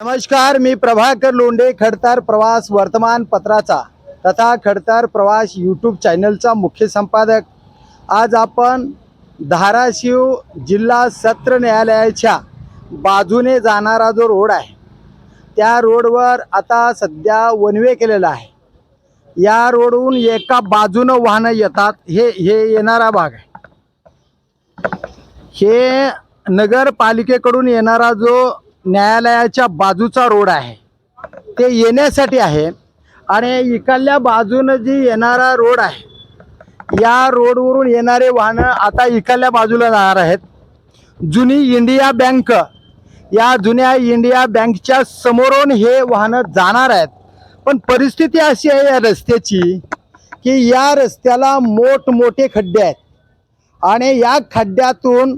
नमस्कार मी प्रभाकर लोंढे खडतार प्रवास वर्तमानपत्राचा तथा खडतार प्रवास यूट्यूब चॅनलचा मुख्य संपादक. आज आपण धाराशिव जिल्हा सत्र न्यायालयाच्या बाजूने जाणारा जो रोड आहे त्या रोडवर आता सध्या वनवे केलेला आहे. या रोडहून एका बाजूनं वाहनं येतात हे हे येणारा भाग आहे. हे नगरपालिकेकडून येणारा जो न्यायालयाच्या बाजूचा रोड आहे. ते येण्यासाठी आहे आणि इकडल्या बाजूनं जी येणारा रोड आहे या रोडवरून येणारे वाहनं आता इकडल्या बाजूला जाणार आहेत. जुनी इंडिया बँक या जुन्या इंडिया बँकच्या समोरून हे वाहनं जाणार आहेत. पण परिस्थिती अशी आहे या रस्त्याची की या रस्त्याला मोठमोठे खड्डे आहेत. आणि या खड्ड्यातून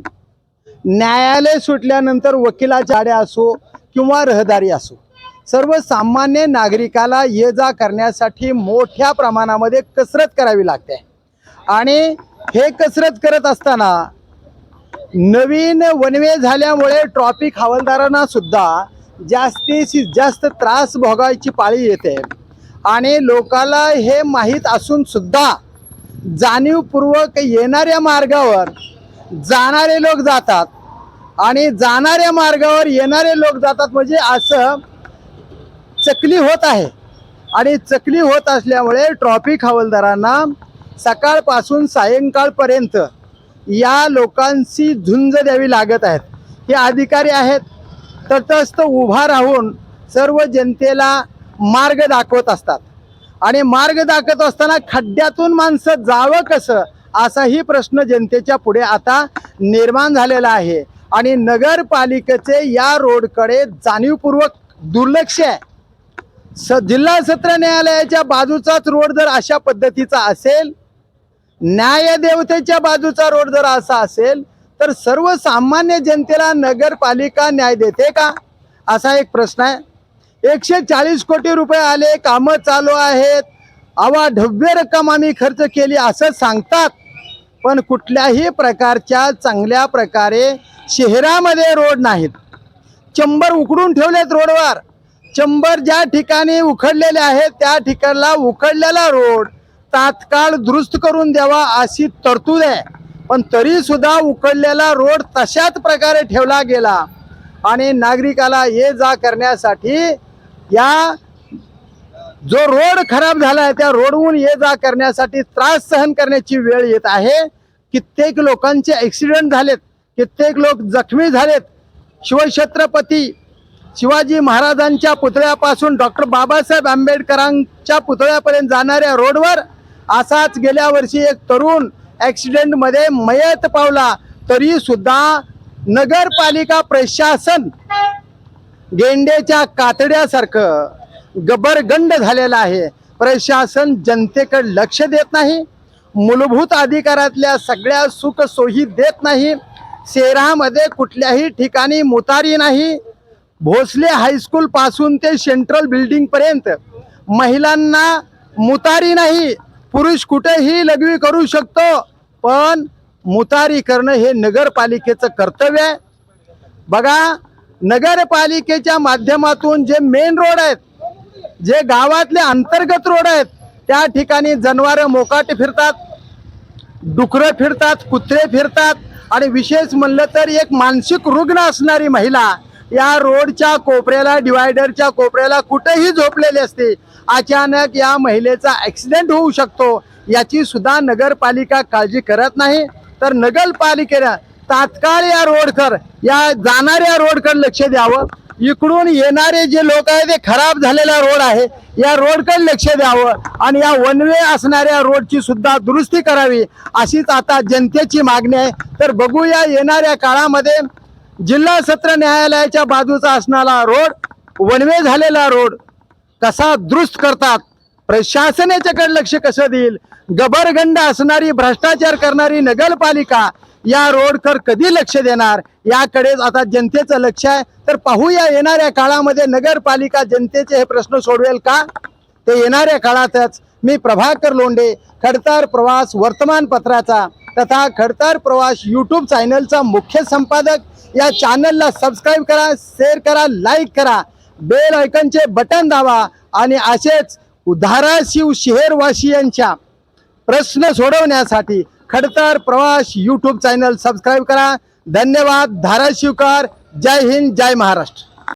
न्यायालय सुटल्यानंतर वकिलाच्या गाड्या असो किंवा रहदारी असो सर्वसामान्य नागरिकाला ये जा करण्यासाठी मोठ्या प्रमाणामध्ये कसरत करावी लागते. आणि हे कसरत करत असताना नवीन वनवे झाल्यामुळे ट्रॉफिक हवालदारांना सुद्धा जास्तीत जास्त त्रास भोगायची पाळी येते. आणि लोकाला हे माहीत असून सुद्धा जाणीवपूर्वक येणाऱ्या मार्गावर जाणारे लोक जातात आणि जाणाऱ्या मार्गावर येणारे लोक जातात म्हणजे असं चकली होत आहे. आणि चकली होत असल्यामुळे ट्रॉफिक हवालदारांना सकाळपासून सायंकाळपर्यंत या लोकांची झुंज द्यावी लागत आहेत. हे अधिकारी आहेत. तटस्थ उभा राहून सर्व जनतेला मार्ग दाखवत असतात. आणि मार्ग दाखवत असताना खड्ड्यातून माणसं जावं कसं? असाही प्रश्न जनतेच्या पुढे आता निर्माण झालेला आहे. आणि नगरपालिकेचे या रोडकडे जाणीवपूर्वक दुर्लक्ष आहे. स जिल्हा सत्र न्यायालयाच्या बाजूचाच रोड जर अशा पद्धतीचा असेल न्यायदेवतेच्या बाजूचा रोड जर असा असेल तर सर्वसामान्य जनतेला नगरपालिका न्याय देते का? असा एक प्रश्न आहे. एकशे चाळीस कोटी रुपये आले कामं चालू आहेत. आवा ढव्य रक्कम आम्ही खर्च केली असं सांगतात. पण कुठल्याही प्रकारच्या चांगल्या प्रकारे शहरामध्ये रोड नाहीत. चंबर उकडून ठेवलेत रोडवर. चंबर ज्या ठिकाणी उखडलेले आहेत त्या ठिकाणला उखडलेला रोड तात्काळ दुरुस्त करून द्यावा अशी तरतूद आहे. पण तरी सुद्धा उकडलेला रोड तशाच प्रकारे ठेवला गेला आणि नागरिकाला ये जा करण्यासाठी या जो रोड खराब झाला आहे त्या रोडवरून ये जा करण्यासाठी त्रास सहन करण्याची वेळ येत आहे. कित्येक लोकांचे ॲक्सिडेंट झालेत कित्येक लोक जखमी झालेत. शिवछत्रपती शिवाजी महाराजांच्या पुतळ्यापासून डॉक्टर बाबासाहेब आंबेडकरांच्या पुतळ्यापर्यंत जाणाऱ्या रोडवर असाच गेल्या वर्षी एक तरुण ॲक्सिडेंटमध्ये मयत पावला. तरी सुद्धा नगरपालिका प्रशासन गेंडेच्या कातड्यासारखं गबरगंड झालेलं आहे. प्रशासन जनतेकडे लक्ष देत नाही. मूलभूत अधिकारातल्या सगळ्या सुख सोयी देत नाही. शहरामध्ये कुठल्याही ठिकाणी मुतारी नाही. भोसले हायस्कूल पासून ते सेंट्रल बिल्डिंग पर्यंत महिलांना मुतारी नाही. पुरुष कुठेही लघवी करू शकतो पण मुतारी करणं हे नगरपालिकेचं कर्तव्य आहे. बघा नगरपालिकेच्या माध्यमातून जे मेन रोड आहेत जे गावातले अंतर्गत रोड आहेत त्या ठिकाणी जनावरं मोकाटे फिरतात डुकरं फिरतात कुत्रे फिरतात आणि विशेष म्हणलं तर एक मानसिक रुग्ण असणारी महिला या रोडच्या कोपऱ्याला डिवायडरच्या कोपऱ्याला कुठेही झोपलेली असते. अचानक या महिलेचा ॲक्सिडेंट होऊ शकतो याची सुद्धा नगरपालिका काळजी करत नाही. तर नगरपालिकेनं तात्काळ या रोडकर या जाणाऱ्या रोडकडे लक्ष द्यावं. इकडून येणारे जे लोक आहेत ते खराब झालेला रोड आहे. या रोडकडे लक्ष द्यावं आणि या वन वे असणाऱ्या रोडची सुद्धा दुरुस्ती करावी अशीच आता जनतेची मागणी आहे. तर बघूया येणाऱ्या काळामध्ये जिल्हा सत्र न्यायालयाच्या बाजूचा असणारा रोड वनवे झालेला रोड कसा दुरुस्त करतात प्रशासनाच्याकडे लक्ष कसं देईल? गबरगंड असणारी भ्रष्टाचार करणारी नगरपालिका या रोडकर कधी लक्ष देणार? याकडेच आता जनतेचं लक्ष आहे. तर पाहूया येणाऱ्या काळामध्ये नगरपालिका जनतेचे हे प्रश्न सोडवेल का? ते येणाऱ्या काळातच मी प्रभाकर लोंडे खडतार प्रवास वर्तमानपत्राचा तथा खडतार प्रवास यूट्यूब चॅनलचा मुख्य संपादक. या चॅनलला सबस्क्राईब करा शेअर करा लाईक करा. बेल आयकनचे बटन दावा आणि असेच धाराशिव शहरवासियांच्या प्रश्न सोडवण्यासाठी खडतर प्रवास यूट्यूब चॅनल सबस्क्राईब करा. धन्यवाद. धाराशिवकर. जय हिंद जय महाराष्ट्र.